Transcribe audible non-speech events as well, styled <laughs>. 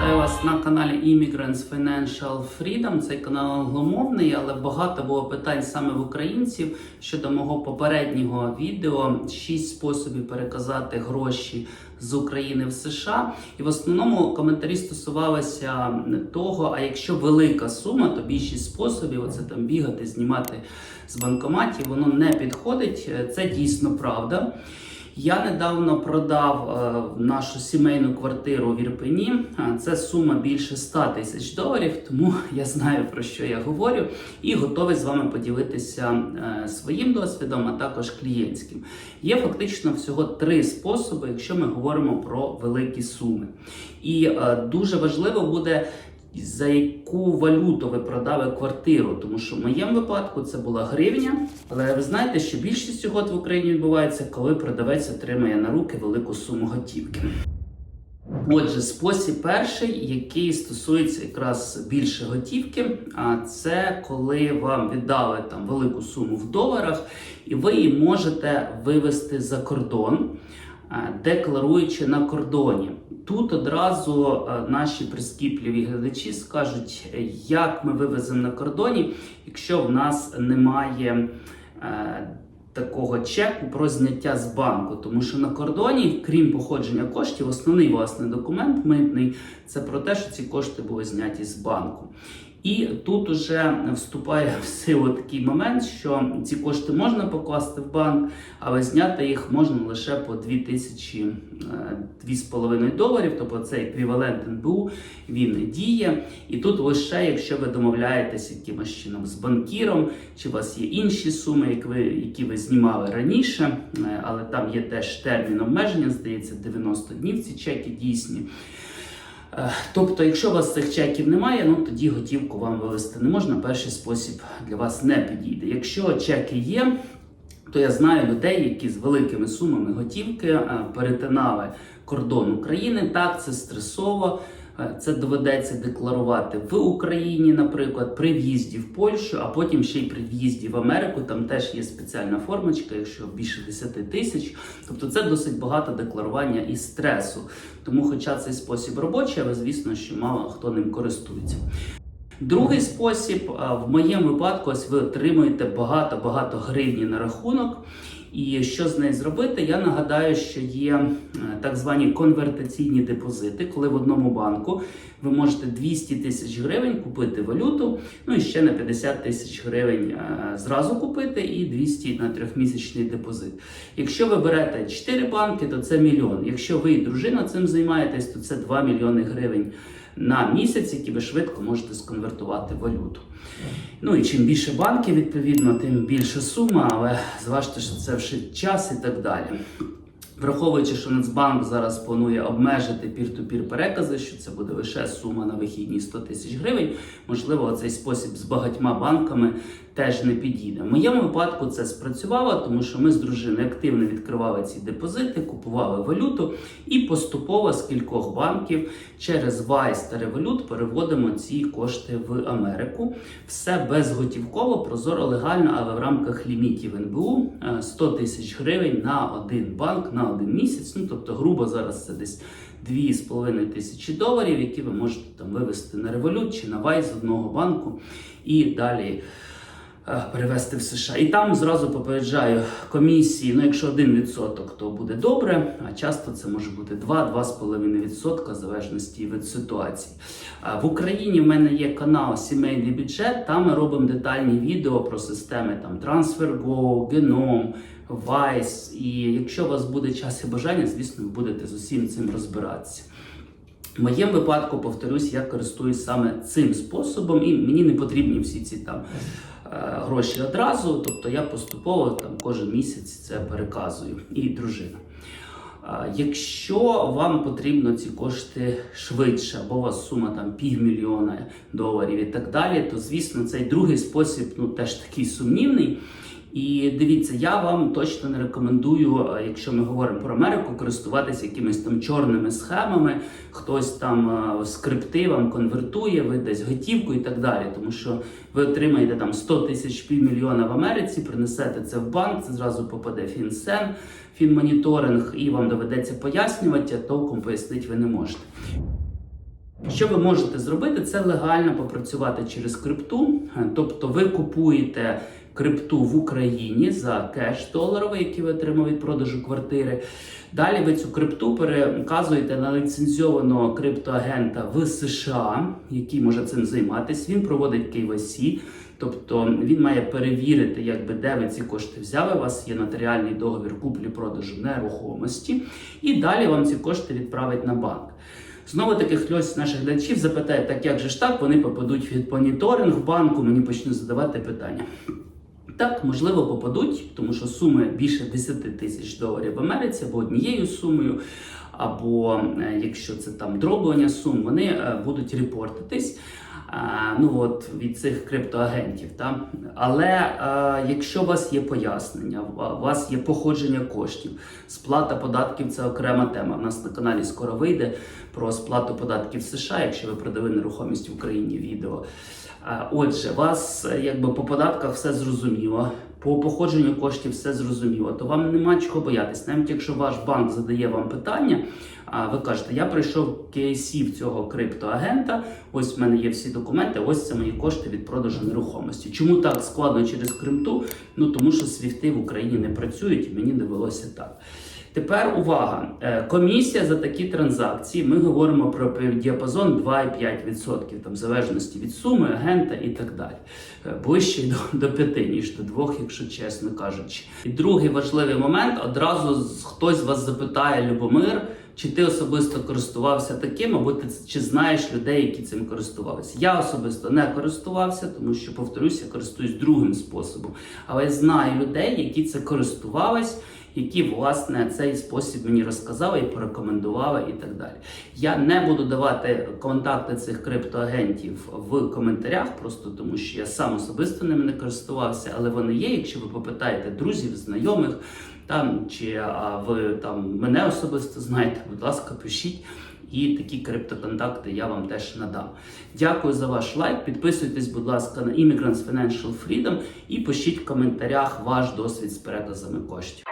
Вітаю вас на каналі Immigrants Financial Freedom. Цей канал англомовний, але багато було питань саме в українців щодо мого попереднього відео: 6 способів переказати гроші з України в США. І в основному коментарі стосувалися того, а якщо велика сума, то більшість способів оце там бігати, знімати з банкоматів, воно не підходить. Це дійсно правда. Я недавно продав е, нашу сімейну квартиру в Ірпені. А Це сума більше 100 тисяч доларів, тому <laughs> я знаю про що я говорю і готовий з вами поділитися е, своїм досвідом, а також клієнтським. Є фактично всього три способи, якщо ми говоримо про великі суми. І е, дуже важливо буде. За яку валюту ви продали квартиру? Тому що в моєму випадку це була гривня. Але ви знаєте, що більшість угод в Україні відбувається, коли продавець отримає на руки велику суму готівки. Отже, спосіб перший, який стосується якраз більше готівки, а це коли вам віддали там велику суму в доларах, і ви її можете вивести за кордон, декларуючи на кордоні. Тут одразу е, наші прискіпливі глядачі скажуть, е, як ми вивеземо на кордоні, якщо в нас немає. е, Такого чеку про зняття з банку, тому що на кордоні, крім походження коштів, основний власний документ митний це про те, що ці кошти були зняті з банку. І тут уже вступає <laughs> в силу такий момент, що ці кошти можна покласти в банк, але зняти їх можна лише по 2000 2,5 доларів, тобто цей еквівалент НБУ, він діє. І тут лише якщо ви домовляєтесь якимось чином з банкіром, чи у вас є інші суми, які ви, які ви знімали раніше, е, але там є теж термін обмеження, здається, 90 днів ці чеки дійсні. Е, Тобто, якщо у вас цих чеків немає, ну тоді готівку вам вивести не можна. Перший спосіб для вас не підійде. Якщо чеки є, то я знаю людей, які з великими сумами готівки е, перетинали кордон України. Так, це стресово. Е, Це доведеться декларувати в Україні, наприклад, при в'їзді в Польщу, а потім ще й при в'їзді в Америку. Там теж є спеціальна формочка, якщо більше 10 тисяч. Тобто це досить багато декларування і стресу. Тому, хоча цей спосіб робочий, але звісно, що мало хто ним користується. Другий спосіб, в моєму випадку, ось ви отримуєте багато-багато гривні на рахунок. І що з нею зробити? Я нагадаю, що є е, так звані конвертаційні депозити, коли в одному банку ви можете 200 тисяч гривень купити валюту, ну і ще на 50 тисяч гривень е, зразу купити, і 200 на трьохмісячний депозит. Якщо ви берете 4 банки, то це мільйон. Якщо ви і дружина цим займаєтесь, то це 2 мільйони гривень на місяць, які ви швидко можете сконвертувати валюту. Ну і чим більше банків, відповідно, тим більша сума, але зважте, що це вже час і так далі. Враховуючи, що Нацбанк зараз планує обмежити пір-ту-пір перекази, що це буде лише сума на вихідні 100 тисяч гривень, можливо, цей спосіб з багатьма банками теж не підійде. В моєму випадку це спрацювало, тому що ми з дружиною активно відкривали ці депозити, купували валюту і поступово з кількох банків через Vice та Revolut переводимо ці кошти в Америку. Все безготівково, прозоро, легально, але в рамках лімітів НБУ е, 100 тисяч гривень на один банк на один місяць. Ну тобто, грубо зараз це десь 2,5 тисячі доларів, які ви можете там вивести на Revolut чи на з одного банку і далі. Е, Перевести в США. І там зразу попереджаю комісії. Ну, якщо 1%, то буде добре, а часто це може бути 2-2,5% в залежності від ситуації. В Україні в мене є канал Сімейний бюджет. Там ми робимо детальні відео про системи там TransferGo, Genome, Vice. І якщо у вас буде час і бажання, звісно, ви будете з усім цим розбиратися. В моєму випадку, повторюсь, я користуюсь саме цим способом, і мені не потрібні всі ці там е, гроші одразу. Тобто я поступово там кожен місяць це переказую і дружина. Е, Якщо вам потрібно ці кошти швидше, або у вас сума там півмільйона доларів і так далі, то звісно цей другий спосіб ну теж такий сумнівний. І дивіться, я вам точно не рекомендую, е, якщо ми говоримо про Америку, користуватися якимись там чорними схемами. Хтось там е, скрипти вам конвертує, ви десь готівку і так далі. Тому що ви отримаєте там 100 тисяч півмільйона в Америці, принесете це в банк, це зразу попаде фінсен, фінмоніторинг, і вам доведеться пояснювати, а толком пояснити ви не можете. Що ви можете зробити? Це легально попрацювати через крипту, Е, тобто ви купуєте крипту в Україні за кеш доларовий, який ви отримали від продажу квартири. Далі ви цю крипту переказуєте на ліцензіованого криптоагента в США, який може цим займатися. Він проводить KYC, тобто він має перевірити, якби де ви ці кошти взяли. У вас є нотаріальний договір куплі-продажу нерухомості, і далі вам ці кошти відправить на банк. Знову таки хтось з наших глядачів запитає, так як же ж так, вони попадуть від моніторинг в банку, мені почнуть задавати питання. Так, можливо, попадуть, тому що суми більше 10 тисяч доларів в Америці або однією сумою, або е, якщо це там дроблення сум, вони е, будуть репортитись. е, Ну от від цих криптоагентів, та але е, якщо у вас є пояснення, у вас є походження коштів, сплата податків це окрема тема. У нас на каналі скоро вийде про сплату податків США, якщо ви продали нерухомість в Україні відео. Отже, вас е, якби по податках все зрозуміло, по походженню коштів все зрозуміло, то вам нема чого боятись. Навіть якщо ваш банк задає вам питання, а ви кажете, я прийшов KC в цього криптоагента, ось в мене є всі документи, ось це мої кошти від продажу нерухомості. Чому так складно через крипту? Ну тому що свіфти в Україні не працюють, і мені довелося так. Тепер увага! Е, Комісія за такі транзакції. Ми говоримо про діапазон 2,5%, там в залежності від суми, агента і так далі. Е, Ближче до, до 5, ніж до 2, якщо чесно кажучи. І другий важливий момент: одразу хтось вас запитає Любомир. Чи ти особисто користувався таким, або ти чи знаєш людей, які цим користувалися? Я особисто не користувався, тому що, повторюся, користуюсь другим способом. Але я знаю людей, які це користувались, які власне цей спосіб мені розказали і порекомендували, і так далі. Я не буду давати контакти цих криптоагентів в коментарях, просто тому що я сам особисто ними не користувався, але вони є. Якщо ви попитаєте друзів, знайомих там чи а, ви там мене особисто знаєте, будь ласка, пишіть. І такі криптоконтакти я вам теж надам. Дякую за ваш лайк. Підписуйтесь, будь ласка, на Immigrants Financial Freedom і пишіть в коментарях ваш досвід з переказами коштів.